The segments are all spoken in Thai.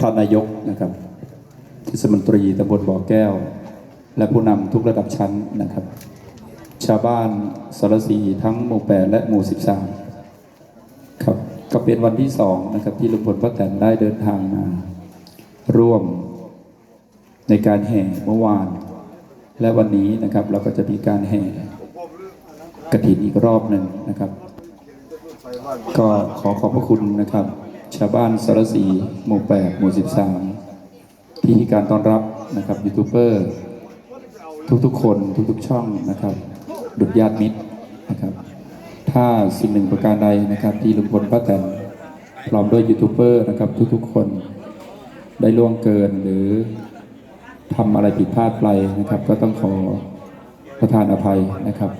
ท่านนายกนะครับเทศมนตรีตำบลบ่อแก้ว และผู้นำทุกระดับชั้นนะครับ ชาวบ้านสารสีทั้งหมู่แปดและหมู่สิบสามครับก็เป็นวันที่สองนะครับที่ลุงพลป้าแตนได้เดินทางมา ร่วมในการแห่เมื่อวาน และวันนี้นะครับเราก็จะมีการแห่กระถินอีกรอบหนึ่งนะครับ ก็ขอขอบพระคุณนะครับ ชาวบ้านสารสีหมู่แปดหมู่สิบสามที่การต้อนรับนะครับยูทูบเบอร์ทุกๆ คนทุกๆ ช่องนะครับดุจญาติมิตรนะครับ ถ้าสิ่งหนึ่งประการใดนะครับ ที่ลุงพลป้าแตนพร้อมด้วยยูทูบเบอร์นะครับ ทุกๆ คนได้ล่วงเกินหรือทำอะไรผิดพลาดไปนะครับ ก็ต้องขอประทานอภัยนะครับ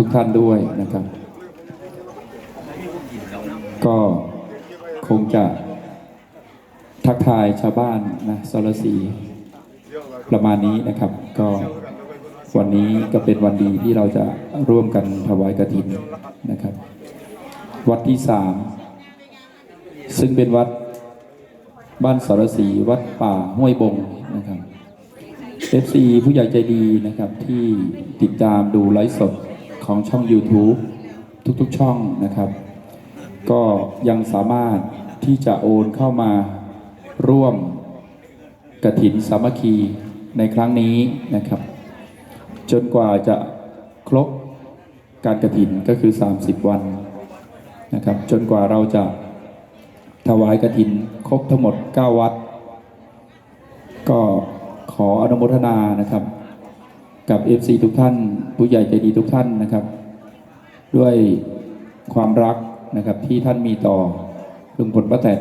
ทุกๆท่านด้วยนะครับ ก็คงจะทักทายชาวบ้านนะสรสีประมาณนี้นะครับ ก็วันนี้ก็เป็นวันดีที่เราจะร่วมกันถวายกฐินนะครับ วัดที่สามซึ่งเป็นวัดบ้านสรสีวัดป่าห้วยบงนะครับเอฟซีผู้ใหญ่ใจดีนะครับที่ติดตามดูไลฟ์สดของช่อง YouTube ทุกๆช่องนะครับ ก็ยังสามารถที่จะโอนเข้ามาร่วมกระถินสามัคคีในครั้งนี้นะครับ จนกว่าจะครบการกระถินก็คือ 30 วันนะครับ จนกว่าเราจะถวายกระถินครบทั้งหมด 9 วัด ก็ขออนุโมทนานะครับ กับ FC ทุกท่าน ผู้ใหญ่ใจดีทุกท่านนะครับ ด้วยความรัก นะครับที่ท่านมีต่อลุงพลป้าแตน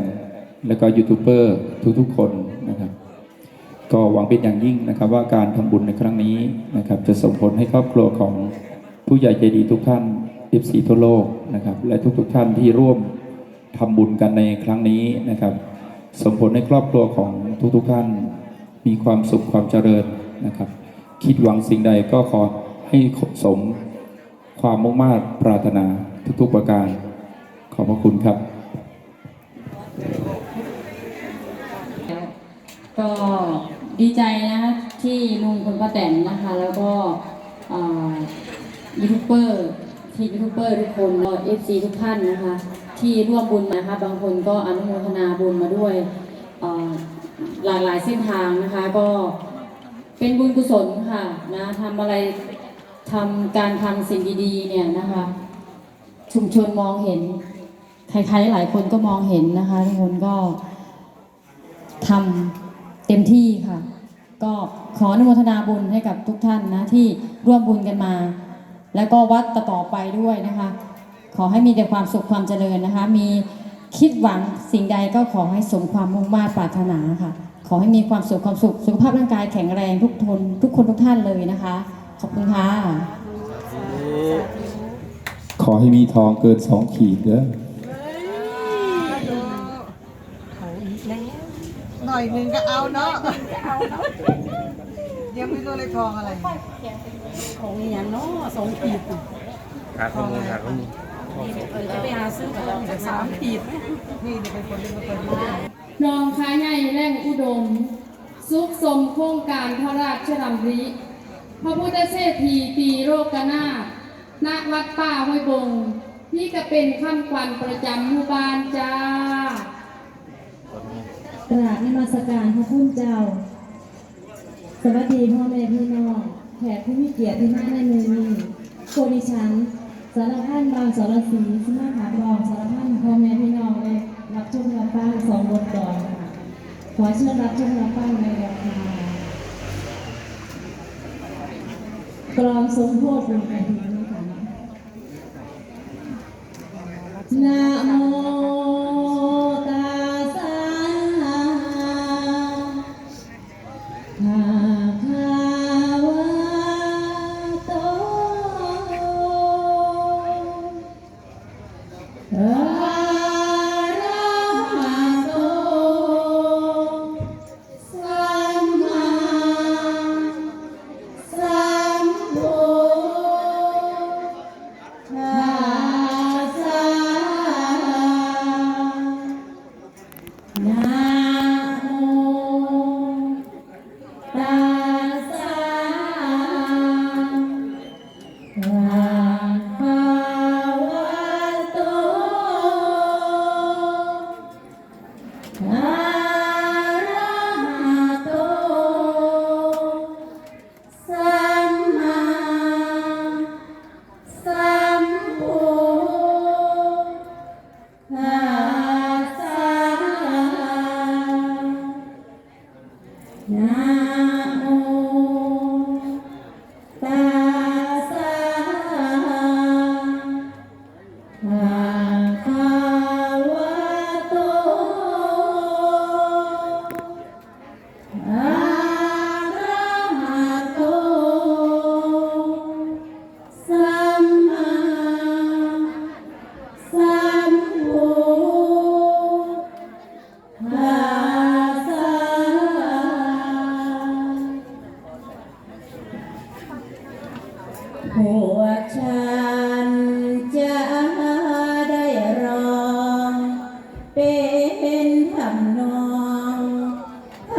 และก็ยูทูบเบอร์ทุกๆคนนะครับ ก็หวังเป็นอย่างยิ่งนะครับ ว่าการทำบุญในครั้งนี้นะครับ จะส่งผลให้ครอบครัวของผู้ใหญ่ใจดีทุกท่าน FC ทั่วโลกนะครับ และทุกๆท่านที่ร่วมทำบุญกันในครั้งนี้นะครับส่งผลให้ครอบครัวของทุกๆท่าน มีความสุขความเจริญนะครับ คิดหวังสิ่งใดก็ขอให้สมความมุ่งมา่ปรารถนาทุกๆประการ ขอบพระคุณครับ ก็ดีใจนะคะที่ลุงคุณป้าแตนนะคะ แล้วก็อ่ายูทูบเบอร์ที่ยูทูบเบอร์ทุกคนเอฟซีทุกท่านนะคะ ที่ร่วมบุญมานะคะบางคนก็อนุโมทนาบุญมาด้วยหลากหลายเส้นทางนะคะ ก็เป็นบุญกุศลค่ะนะทำอะไรทำการทำสิ่งดีๆเนี่ยนะคะ ชุมชนมองเห็น ใครๆหลายคนก็มองเห็นนะคะ ทุกคนก็ทำเต็มที่ค่ะ ก็ขออนุโมทนาบุญให้กับทุกท่านนะที่ร่วมบุญกันมา แล้วก็วัดต่อๆไปด้วยนะคะ ขอให้มีแต่ความสุขความเจริญนะคะ มีคิดหวังสิ่งใดก็ขอให้สมความมุ่งมา่ปรารถนาค่ะ ขอให้มีความสุขความสุขสุขภาพร่างกายแข็งแรงทุกทนทุกคนทุกท่านเลยนะคะ ขอบคุณค่ะขอให้มีทองเกินสองขีดเด้อ ห น่อยหนึ่งก็เอาเนาะยังไม่รู้เลยทองอะไรของอย่างเนาะสองขีดน่ะขาข้อมูลขาข้อมูลเออจะไปหาซื้อทองจากสามขีดนี่เนี่ยเป็นคนที่ไม่เคยรู้ รองค้าใหญ่แหล่งอุดมสุขสมโครงการพระราชดำริ พระพุทธเศรษฐีปีโรกนาถณวัดป่าห้วยบง นี่ก็เป็นคำขวัญประจำหมู่บ้านจ้า กราบนมัสการพระคุณเจ้า สวัสดีพ่อแม่พี่น้องแขกผู้มีเกียรติที่มาในมือนี้โคดิฉันสารพันบางสารสีสมาหาบองสารพันพ่อแม่พี่น้องเลยรับชมรับฟังสองบทก่อนค่ะขอเชิญรับชมรับฟังในราคากรองสมโพธิบุญกระถิ่น Yeah. พวกฉันจะได้ร้องเป็นทำนองไพ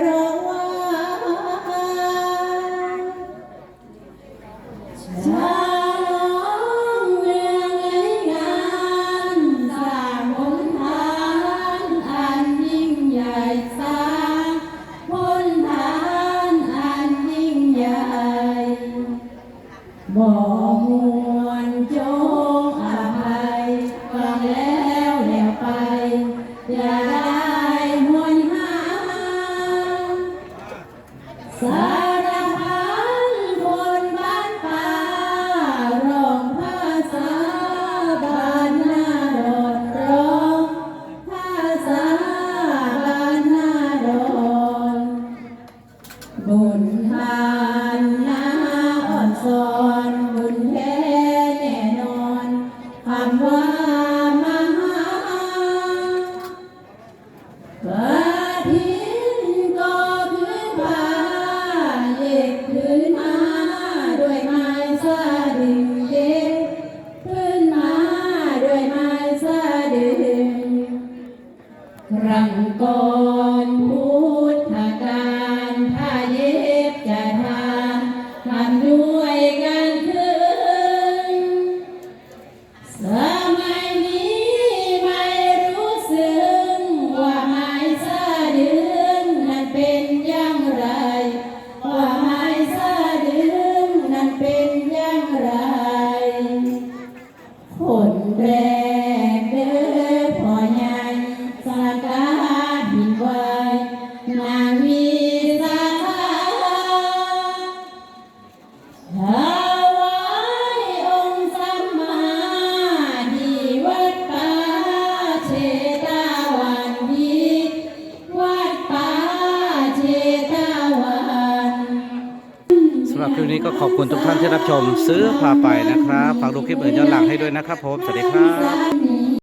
เราะว่ more Amen. ขอบคุณทุกท่านที่รับชมซื้อพาไปนะครับฝากดูคลิปอื่นย้อนหลังให้ด้วยนะครับผมสวัสดีครับ